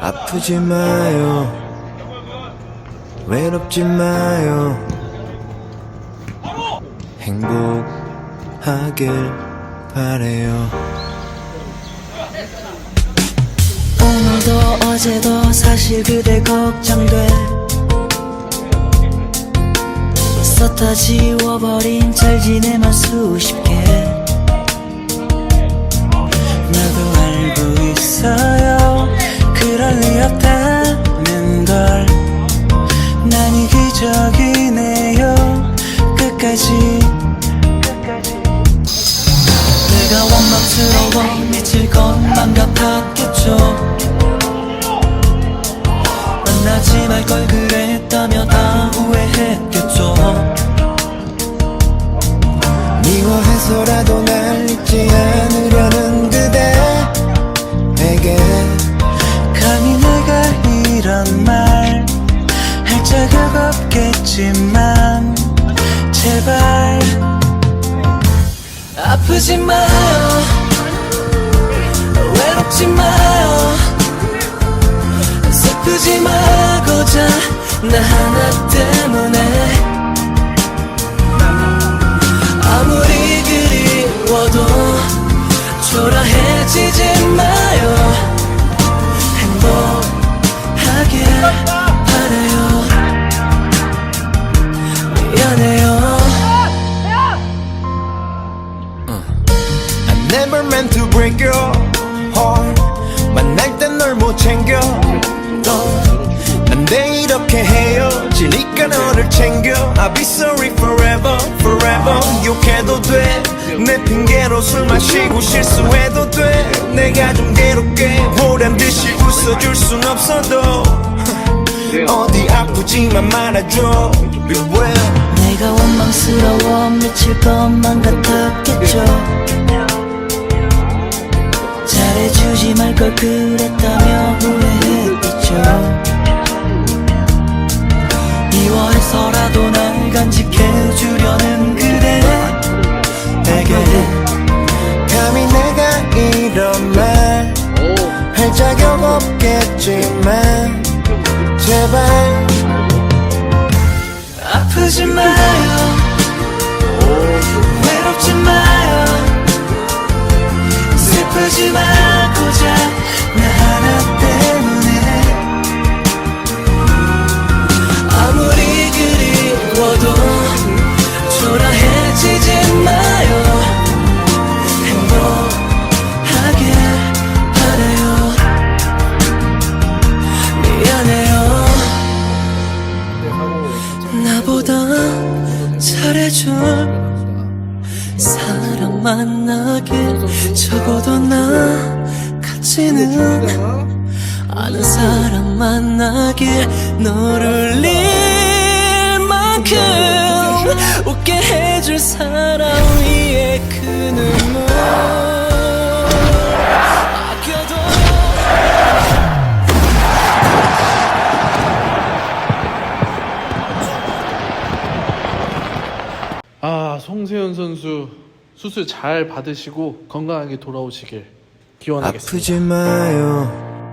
아프지 마요. 외롭지 마요. 행복하길 바래요. 오늘도 어제도 사실 그대 걱정돼. 썼다 지워버린 잘 지내만 수십 개 끝까지. 내가 원망스러워 미칠 것만 같았겠죠. 만나지 말 걸 그랬다며 다 후회했겠죠. 미워해서라도 날 잊지 않으려는 그대에게 감히 내가 이런 말 할 자격 없겠지만 제발. 아프지 마요. 외롭지 마요. 슬프지 마고자 나 하나 때문에 never meant to break your heart. 만날 땐 널 못 챙겨. 난내 이렇게 헤어지니까 너를 챙겨. I'll be sorry forever forever. 욕해도 돼내 핑계로 술 마시고 실수해도 돼. 내가 좀 괴롭게 보란듯이 웃어줄 순 없어도. 어디 아프지만 말아줘. Be well. 내가 원망스러워 미칠 것만 같았겠죠 잘해주지 말걸 그랬다며 후회했겠죠. 미워해서라도 날 간직해주려는 그대에게 감히 내가 이런 말 할 자격 없겠지만 제발 아프지 마요. 외롭지 마요. 슬프지 마고 잘해줄 사람 만나길 적어도 나 같지는 않은 사람 만나길 너를 울릴 만큼 웃게 해줄 사람 위에 아, 송세현 선수 수술 잘 받으시고 건강하게 돌아오시길 기원하겠습니다. 아프지 마요